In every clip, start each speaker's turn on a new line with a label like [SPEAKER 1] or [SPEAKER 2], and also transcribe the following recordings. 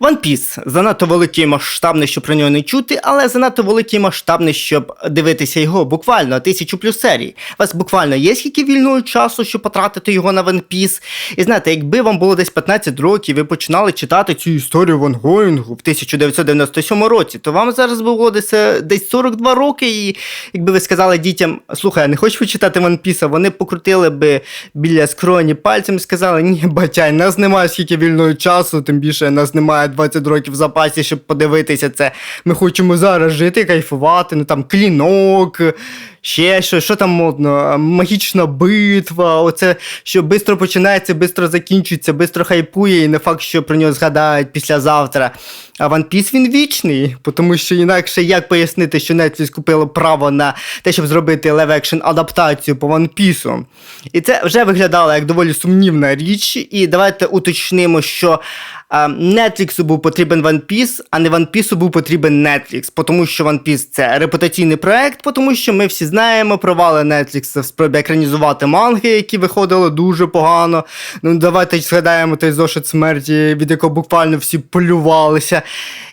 [SPEAKER 1] One Piece занадто великий масштабний, щоб про нього не чути, але занадто великий масштабний, щоб дивитися його буквально тисячу плюс серій. У вас буквально є скільки вільного часу, щоб потратити його на One Piece. І знаєте, якби вам було десь 15 років, і ви починали читати цю історію Ван Гоїнгу в 1997 році, то вам зараз було десь, е, десь 42 роки, і якби ви сказали дітям, слухай, я не хочу почитати One Piece, вони покрутили би біля скроні пальцем і сказали, ні, батяй, нас немає скільки вільного часу, тим більше нас немає 20 років в запасі, щоб подивитися це. Ми хочемо зараз жити, кайфувати, ну там клінок, ще що, що там модно, магічна битва, оце, що швидко починається, швидко закінчується, швидко хайпує, і не факт, що про нього згадають післязавтра. А One Piece він вічний, тому що інакше як пояснити, що Netflix купило право на те, щоб зробити лев-екшн адаптацію по One Piece. І це вже виглядало як доволі сумнівна річ. І давайте уточнимо, що а, Netflix був потрібен One Piece, а не One Piece був потрібен Netflix, тому що One Piece це репутаційний проект, тому що ми всі знаємо провали Netflix в спробі екранізувати манги, які виходили дуже погано. Ну давайте згадаємо той зошит смерті, від якого буквально всі полювалися.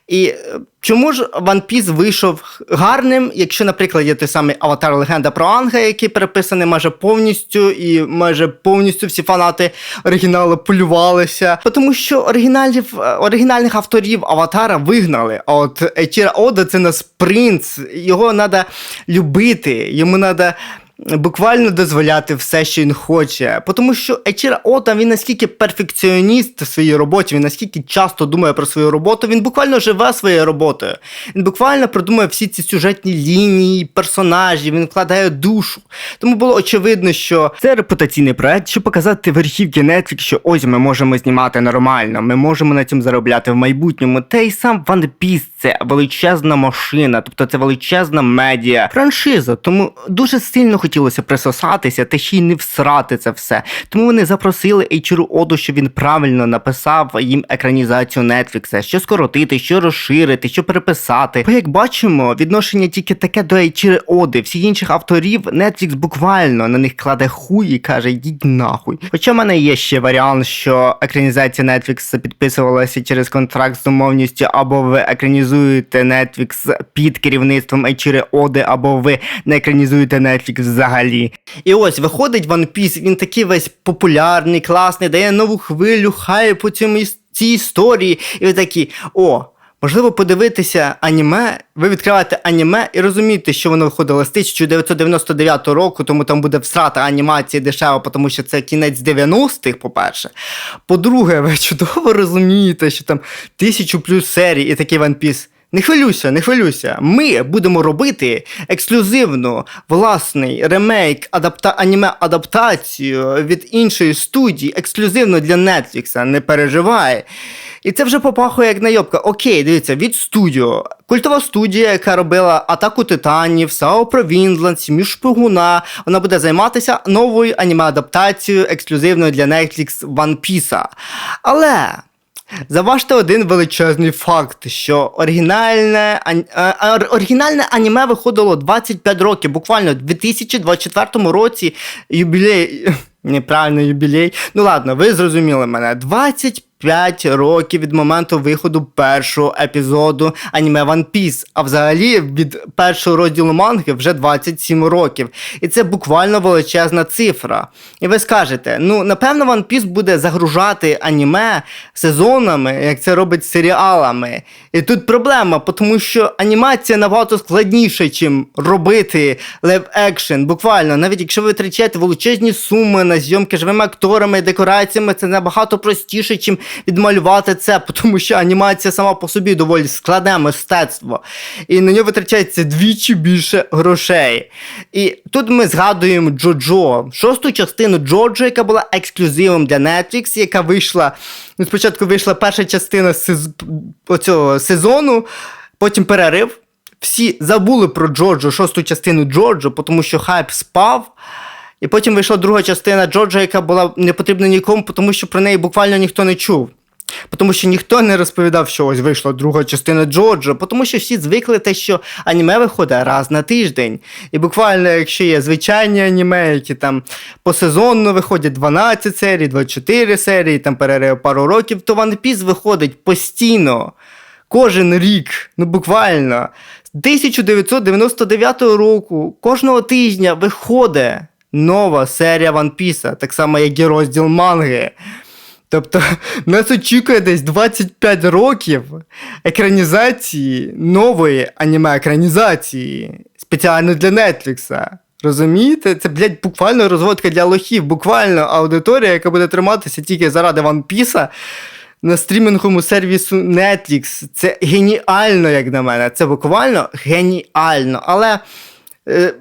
[SPEAKER 1] І е, чому ж One Piece вийшов гарним, якщо, наприклад, є той самий Аватар Легенда про Анга, який переписаний майже повністю, і майже повністю всі фанати оригіналу полювалися. Тому що оригіналів, е, оригінальних авторів Аватара вигнали. А от Ечіра Ода це нас принц, його треба любити, йому треба буквально дозволяти все, що він хоче. Тому що Ечіра Ота, він наскільки перфекціоніст в своїй роботі, він наскільки часто думає про свою роботу, він буквально живе своєю роботою. Він буквально продумує всі ці сюжетні лінії, персонажі, він вкладає душу. Тому було очевидно, що це репутаційний проект, щоб показати верхівки Netflix, що ось ми можемо знімати нормально, ми можемо на цьому заробляти в майбутньому. Та й сам One Piece це величезна машина, тобто це величезна медіа, франшиза. Тому дуже сильно хотілося присосатися та ще й не всрати це все. Тому вони запросили Ейчіру Оду, щоб він правильно написав їм екранізацію Нетфлікса, що скоротити, що розширити, що переписати. Бо як бачимо, відношення тільки таке до Ейчіри Оди. Всіх інших авторів Netflix буквально на них кладе хуй і каже, йдіть нахуй. Хоча в мене є ще варіант, що екранізація Netflix підписувалася через контракт з умовністю, або ви екранізуєте Netflix під керівництвом Ейчіри Оди, або ви не екранізуєте Netflix взагалі. І ось виходить One Piece, він такий весь популярний, класний, дає нову хвилю хайпу цьому цій історії. І ви такі, о. Можливо, подивитися аніме, ви відкриваєте аніме і розумієте, що воно виходило з 1999 року, тому там буде всрата анімації дешева, тому що це кінець 90-х, по-перше. По-друге, ви чудово розумієте, що там тисячу плюс серій і такий One Piece. Не хвилюйся, не хвилюйся. Ми будемо робити ексклюзивно власний ремейк адапта... аніме-адаптацію від іншої студії, ексклюзивно для Netflix, не переживай. І це вже попахує як найобка. Окей, дивіться, від студіо. Культова студія, яка робила Атаку Титанів, САО про Вінланд, Сім'ю Шпигуна. Вона буде займатися новою аніме-адаптацією ексклюзивною для Netflix One Piece. Але. Заважте один величезний факт, що оригінальне, ан- е, е, оригінальне аніме виходило 25 років, буквально в 2024 році юбілей. Неправильно юбілей. Ну ладно, ви зрозуміли мене. 25 років від моменту виходу першого епізоду аніме One Piece, а взагалі від першого розділу манги вже 27 років. І це буквально величезна цифра. І ви скажете, ну напевно, One Piece буде загружати аніме сезонами, як це робить серіалами. І тут проблема, тому що анімація набагато складніша, чим робити лев-екшен. Буквально, навіть якщо ви витрачаєте величезні суми на зйомки живими акторами, декораціями, це набагато простіше, чим відмалювати це, тому що анімація сама по собі доволі складне мистецтво. І на нього витрачається двічі більше грошей. І тут ми згадуємо Джоджо, шосту частину Джоджо, яка була ексклюзивом для Netflix, яка вийшла. Ну, спочатку вийшла перша частина сез... оцього сезону, потім перерив. Всі забули про Джоджо, шосту частину Джоджо, тому що хайп спав. І потім вийшла друга частина Джоджо, яка була не потрібна нікому, тому що про неї буквально ніхто не чув. Тому що ніхто не розповідав, що ось вийшла друга частина Джоджо, тому що всі звикли те, що аніме виходить раз на тиждень. І буквально, якщо є звичайні аніме, які там посезонно виходять 12 серій, 24 серії, там перерив пару років, то One Piece виходить постійно. Кожен рік, ну буквально, з 1999 року кожного тижня виходить нова серія One Piece, так само, як і розділ манги. Тобто нас очікує десь 25 років екранізації нової аніме-екранізації спеціально для Нетфлікса. Розумієте? Це, блядь, буквально розводка для лохів, буквально аудиторія, яка буде триматися тільки заради One Piece на стрімінговому сервісу Netflix. Це геніально, як на мене. Це буквально геніально. Але. Е,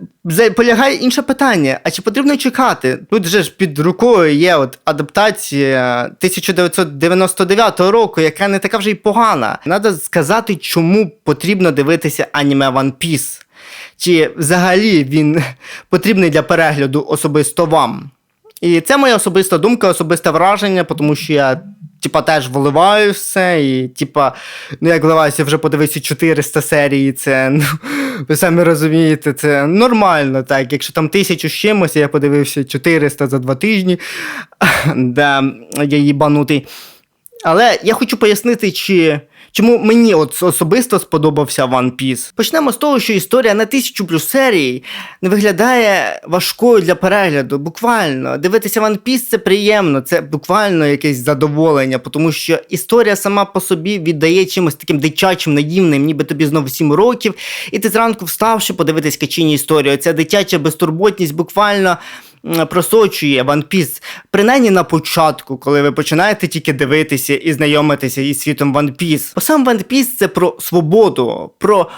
[SPEAKER 1] Полягає інше питання: а чи потрібно чекати? Тут же ж під рукою є от адаптація 1999 року, яка не така вже й погана. Надо сказати, чому потрібно дивитися аніме One Piece. Чи взагалі він потрібний для перегляду особисто вам? І це моя особиста думка, особисте враження, тому що я. Типа теж вливаю все, і типа, ну як вливаюся, вже подивився 400 серій, це, ну, ви самі розумієте, це нормально, так. Якщо там тисячу з чимось, я подивився 400 за два тижні, де я їбанутий. Але я хочу пояснити, чи, чому мені от особисто сподобався One Piece. Почнемо з того, що історія на тисячу плюс серій не виглядає важкою для перегляду. Буквально дивитися One Piece це приємно, це буквально якесь задоволення, тому що історія сама по собі віддає чимось таким дитячим, наївним, ніби тобі знову 7 років, і ти зранку встав, щоб подивитись качині історію. Ця дитяча безтурботність буквально просочує One Piece, принаймні на початку, коли ви починаєте тільки дивитися і знайомитися із світом One Piece. Бо сам One Piece це про свободу, про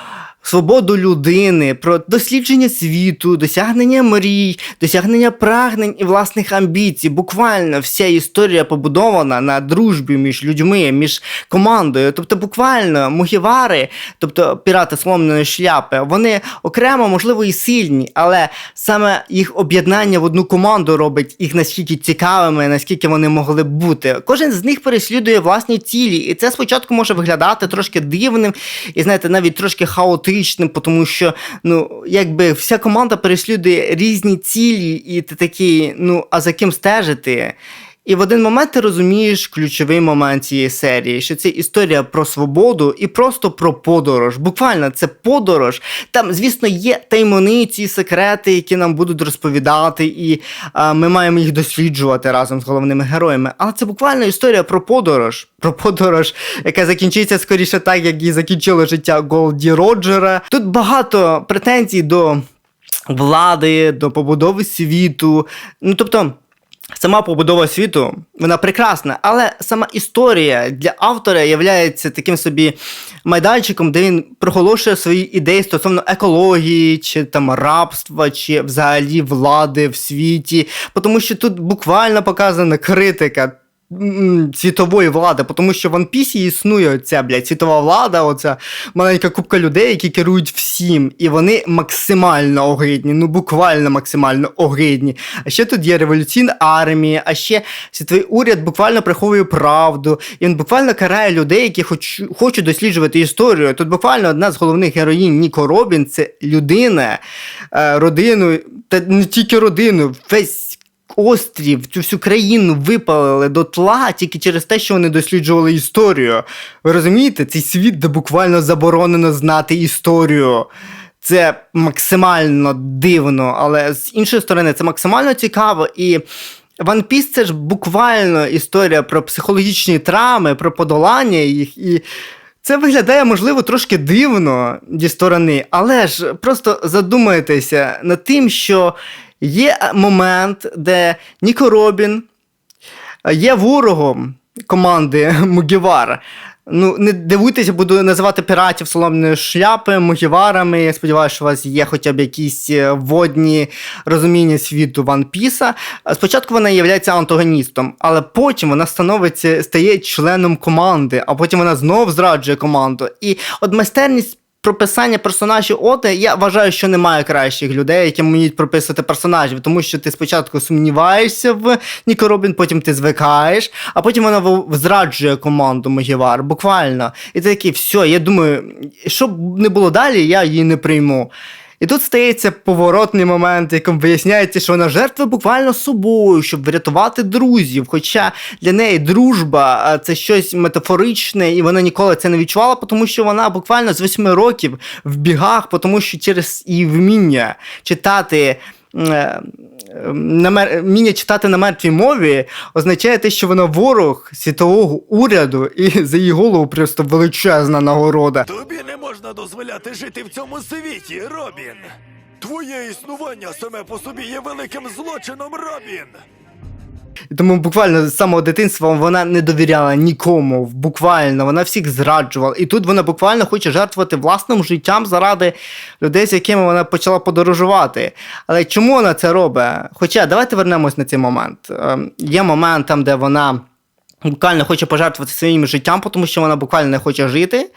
[SPEAKER 1] свободу людини, про дослідження світу, досягнення мрій, досягнення прагнень і власних амбіцій. Буквально вся історія побудована на дружбі між людьми, між командою. Тобто, буквально мугівари, тобто пірати сломаної шляпи, вони окремо, можливо, і сильні, але саме їх об'єднання в одну команду робить їх наскільки цікавими, наскільки вони могли б бути. Кожен з них переслідує власні цілі, і це спочатку може виглядати трошки дивним і знаєте, навіть трошки хаотичним, тому що ну, якби вся команда переслідує різні цілі, і ти такий, ну а за ким стежити? І в один момент ти розумієш ключовий момент цієї серії, що це історія про свободу і просто про подорож. Буквально це подорож. Там, звісно, є таємниці, секрети, які нам будуть розповідати, і а, ми маємо їх досліджувати разом з головними героями. Але це буквально історія про подорож. Про подорож, яка закінчиться скоріше так, як і закінчило життя Голді Роджера. Тут багато претензій до влади, до побудови світу. Ну тобто. Сама побудова світу, вона прекрасна, але сама історія для автора є таким собі майданчиком, де він проголошує свої ідеї стосовно екології, чи там рабства, чи взагалі влади в світі. Тому що тут буквально показана критика. Світової влади, тому що в Piece існує оця, блядь, світова влада, оця маленька купка людей, які керують всім, і вони максимально огидні, ну буквально максимально огидні. А ще тут є революційна армія, а ще світовий уряд буквально приховує правду, і він буквально карає людей, які хоч, хочуть досліджувати історію. Тут буквально одна з головних героїнь Ніко Робін це людина, е, родину, та не тільки родину, весь. Острів, цю всю країну випалили до тла тільки через те, що вони досліджували історію. Ви розумієте, цей світ, де буквально заборонено знати історію. Це максимально дивно, але з іншої сторони, це максимально цікаво. І One Piece це ж буквально історія про психологічні травми, про подолання їх. І це виглядає, можливо, трошки дивно зі сторони, але ж просто задумайтеся над тим, що є момент, де Ніко Робін є ворогом команди Мугівар. Ну, не дивуйтеся, буду називати піратів соломної шляпи, мугіварами. Я сподіваюся, що у вас є хоча б якісь е, водні розуміння світу One Piece. Спочатку вона є антагоністом, але потім вона становиться, стає членом команди, а потім вона знов зраджує команду. І от майстерність прописання персонажів Оти, я вважаю, що немає кращих людей, які вміють прописувати персонажів, тому що ти спочатку сумніваєшся в Ніко Робін, потім ти звикаєш, а потім вона зраджує команду Могівар, буквально. І ти такий, все, я думаю, що б не було далі, я її не прийму. І тут стається поворотний момент, яким виясняється, що вона жертва буквально собою, щоб врятувати друзів. Хоча для неї дружба це щось метафоричне, і вона ніколи це не відчувала, тому що вона буквально з восьми років в бігах, тому що через її вміння читати. е, вміння читати на мертвій мові означає те, що вона ворог світового уряду, і за її голову просто величезна нагорода.
[SPEAKER 2] Тобі не можна дозволяти жити в цьому світі, Робін. Твоє існування саме по собі є великим злочином, Робін.
[SPEAKER 1] Тому буквально з самого дитинства вона не довіряла нікому. Буквально вона всіх зраджувала. І тут вона буквально хоче жертвувати власним життям заради людей, з якими вона почала подорожувати. Але чому вона це робить? Хоча давайте вернемось на цей момент. Ем, Є момент там, де вона буквально хоче пожертвувати своїм життям, тому що вона буквально не хоче жити.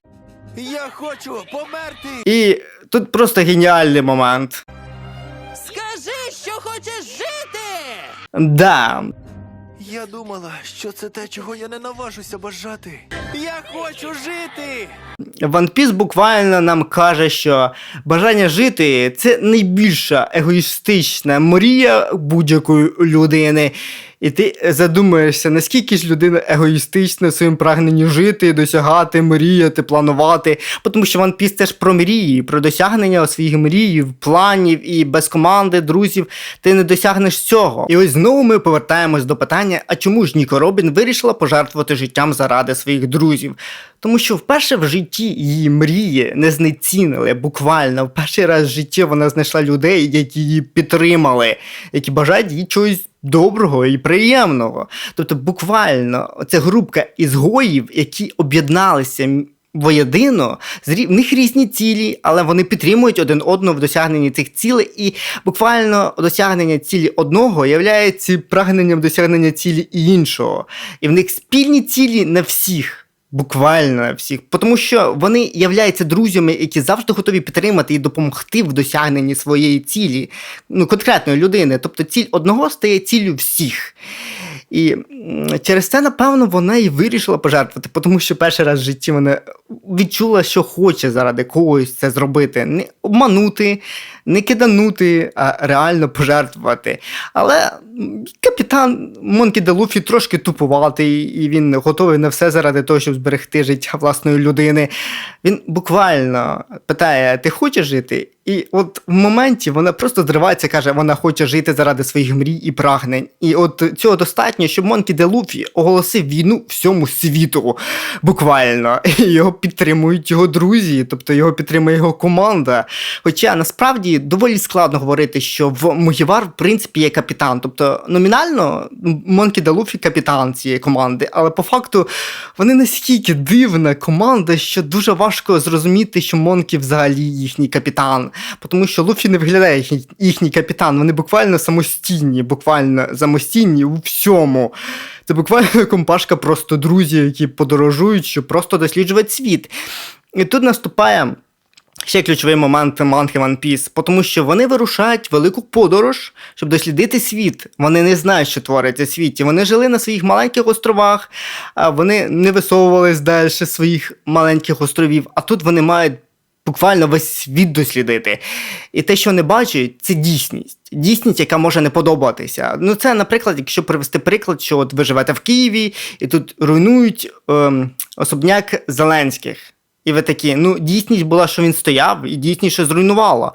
[SPEAKER 2] Я хочу померти.
[SPEAKER 1] І тут просто геніальний момент.
[SPEAKER 3] Скажи, що хочеш жити!
[SPEAKER 1] Да,
[SPEAKER 2] Я думала, що це те, чого я не наважуся бажати. Я хочу жити.
[SPEAKER 1] One Piece буквально нам каже, що бажання жити це найбільша егоїстична мрія будь-якої людини. І ти задумаєшся, наскільки ж людина егоїстична в своїм прагненні жити, досягати, мріяти, планувати. Тому що One Piece це ж про мрії, про досягнення своїх мрій, планів і без команди, друзів ти не досягнеш цього. І ось знову ми повертаємось до питання: а чому ж Ніко Робін вирішила пожертвувати життям заради своїх друзів? Тому що вперше в житті її мрії не знецінили. Буквально в перший раз в житті вона знайшла людей, які її підтримали, які бажають їй чогось доброго і приємного. Тобто, буквально, це групка ізгоїв, які об'єдналися. Воєдино, в них різні цілі, але вони підтримують один одного в досягненні цих цілей, і буквально досягнення цілі одного є прагненням досягнення цілі іншого. І в них спільні цілі на всіх. Буквально всіх, тому що вони являються друзями, які завжди готові підтримати і допомогти в досягненні своєї цілі, ну конкретної людини. Тобто ціль одного стає ціллю всіх. І через це, напевно, вона і вирішила пожертвувати, тому що перший раз в житті вона відчула, що хоче заради когось це зробити. Не обманути, не киданути, а реально пожертвувати. Але капітан Монкі де Луфі трошки тупуватий, і він готовий на все заради того, щоб зберегти життя власної людини. Він буквально питає: ти хочеш жити? І от в моменті вона просто зривається, каже, вона хоче жити заради своїх мрій і прагнень. І от цього достатньо, щоб Монкі де Луфі оголосив війну всьому світу. Буквально. І його підтримують його друзі, тобто його підтримує його команда. Хоча насправді доволі складно говорити, що в Мугівар, в принципі, є капітан. Тобто номінально Монкі де Луфі капітан цієї команди, але по факту вони настільки дивна команда, що дуже важко зрозуміти, що Монкі взагалі їхній капітан. Тому що Луфі не виглядає як їхній капітан. Вони буквально самостійні, буквально самостійні у всьому. Це буквально компашка просто друзів, які подорожують, щоб просто досліджувати світ. І тут наступає. Ще ключовий момент манги One Piece, тому що вони вирушають велику подорож, щоб дослідити світ. Вони не знають, що твориться в світі. Вони жили на своїх маленьких островах, вони не висовувались далі своїх маленьких островів, а тут вони мають буквально весь світ дослідити. І те, що вони бачать, це дійсність. Дійсність, яка може не подобатися. Ну, це, наприклад, якщо привести приклад, що от ви живете в Києві і тут руйнують ем, особняк Зеленських. І ви такі, ну, дійсність була, що він стояв, і дійсність, що зруйнувало.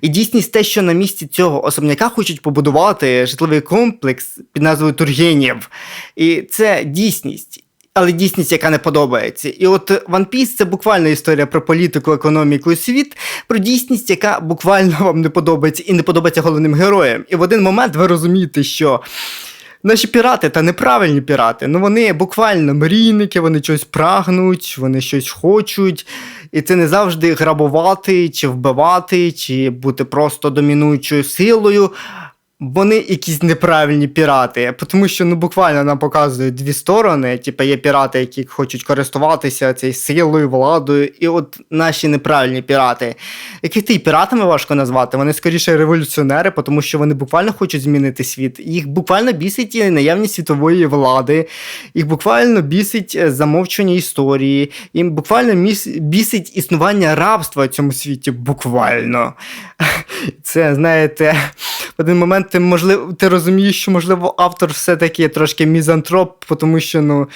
[SPEAKER 1] І дійсність те, що на місці цього особняка хочуть побудувати житловий комплекс під назвою Тургенєв. І це дійсність. Але дійсність, яка не подобається. І от One Piece це буквально історія про політику, економіку і світ, про дійсність, яка буквально вам не подобається і не подобається головним героям. І в один момент ви розумієте, що Наші пірати та неправильні пірати, ну вони буквально мрійники, вони щось прагнуть, вони щось хочуть. І це не завжди грабувати, чи вбивати, чи бути просто домінуючою силою. Вони якісь неправильні пірати, тому що ну буквально нам показують дві сторони. Типу, є пірати, які хочуть користуватися цією силою, владою, і от наші неправильні пірати. Яких ти піратами важко назвати? Вони скоріше революціонери, тому що вони буквально хочуть змінити світ. Їх буквально бісить і наявність світової влади, їх буквально бісить е, замовчування історії, їм буквально бісить існування рабства в цьому світі. Буквально. Це, знаєте, в один момент ти, можливо, ти розумієш, що, можливо, автор все-таки трошки мізантроп, тому що ну,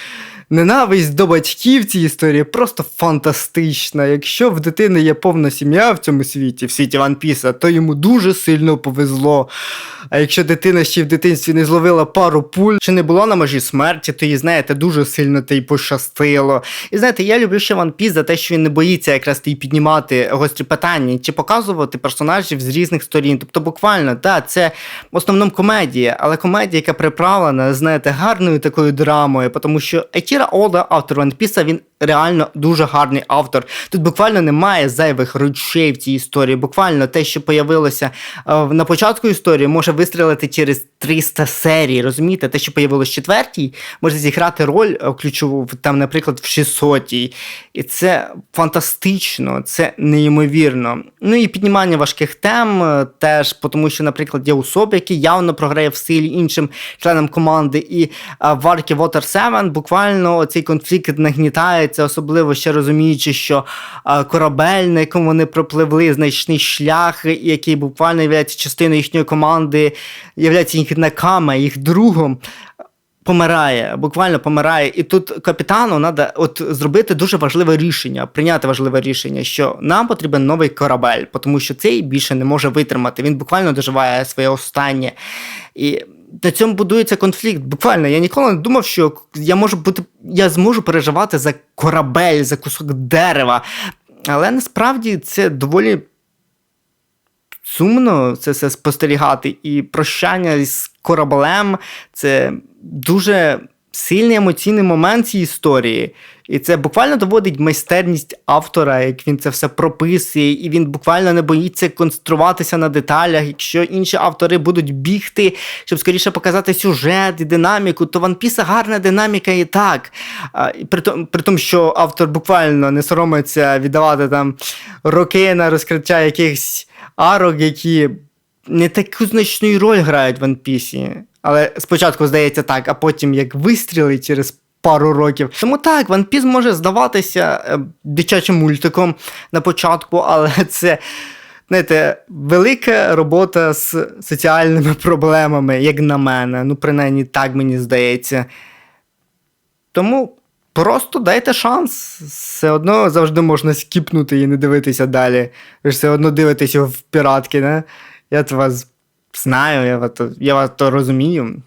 [SPEAKER 1] ненависть до батьків цій історії просто фантастична. Якщо в дитини є повна сім'я в цьому світі, в світі One Piece, то йому дуже сильно повезло. А якщо дитина ще в дитинстві не зловила пару пуль, чи не була на межі смерті, то їй, знаєте, дуже сильно те й пощастило. І знаєте, я люблю ще One Piece за те, що він не боїться якраз і піднімати гострі питання, чи показувати персонажів з різних сторін. Тобто, буквально, так, це в основному комедія, але комедія, яка приправлена, знаєте, гарною такою драмою, тому що Акіра Ода, автор One Piece, він реально дуже гарний автор. Тут буквально немає зайвих речей в цій історії. Буквально те, що появилося е, на початку історії, може вистрілити через 300 серій. Розумієте, те, що появилось в четвертій, може зіграти роль е, ключову там, наприклад, в 600-й. І це фантастично, це неймовірно. Ну і піднімання важких тем е, теж, тому що, наприклад, є особи, які явно програє в силі іншим членам команди. І в Аркі Water 7 буквально цей конфлікт нагнітається, особливо ще розуміючи, що корабель, на якому вони пропливли, значний шлях, який буквально є частиною їхньої команди, є їх наками, їх другом помирає, буквально помирає. І тут капітану треба от зробити дуже важливе рішення, прийняти важливе рішення, що нам потрібен новий корабель, тому що цей більше не може витримати. Він буквально доживає своє останнє. І на цьому будується конфлікт. Буквально, я ніколи не думав, що я можу бути, я зможу переживати за корабель, за кусок дерева. Але насправді це доволі сумно це все спостерігати. І прощання з кораблем це дуже сильний емоційний момент цієї історії. І це буквально доводить майстерність автора, як він це все прописує, і він буквально не боїться концентруватися на деталях. Якщо інші автори будуть бігти, щоб скоріше показати сюжет і динаміку, то One Piece гарна динаміка і так. При, тому, при тому, що автор буквально не соромиться віддавати там роки на розкриття якихось арок, які не таку значну роль грають в One Piece. Але спочатку здається так, а потім як вистріли через пару років. Тому так, One Piece може здаватися е, дитячим мультиком на початку, але це. Знаєте, велика робота з соціальними проблемами, як на мене. Ну, принаймні, так мені здається. Тому просто дайте шанс. Все одно завжди можна скіпнути і не дивитися далі. Ви ж все одно дивитесь в піратки, не? Я вас знаю, я вас, то- я вас то розумію.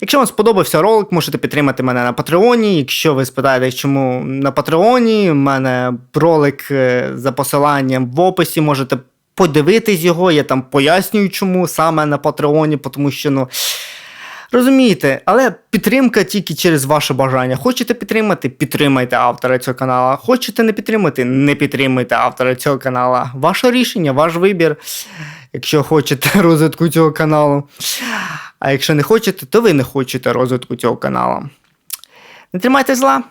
[SPEAKER 1] Якщо вам сподобався ролик, можете підтримати мене на Патреоні. Якщо ви спитаєте, чому на Патреоні, в мене ролик е, за посиланням в описі, можете подивитись його, я там пояснюю, чому саме на Патреоні, тому що, ну. Розумієте, але підтримка тільки через ваше бажання. Хочете підтримати? Підтримайте автора цього каналу. Хочете не підтримати? Не підтримуйте автора цього каналу. Ваше рішення, ваш вибір. Якщо хочете розвитку цього каналу. А якщо не хочете, то ви не хочете розвитку цього каналу. Не тримайте зла.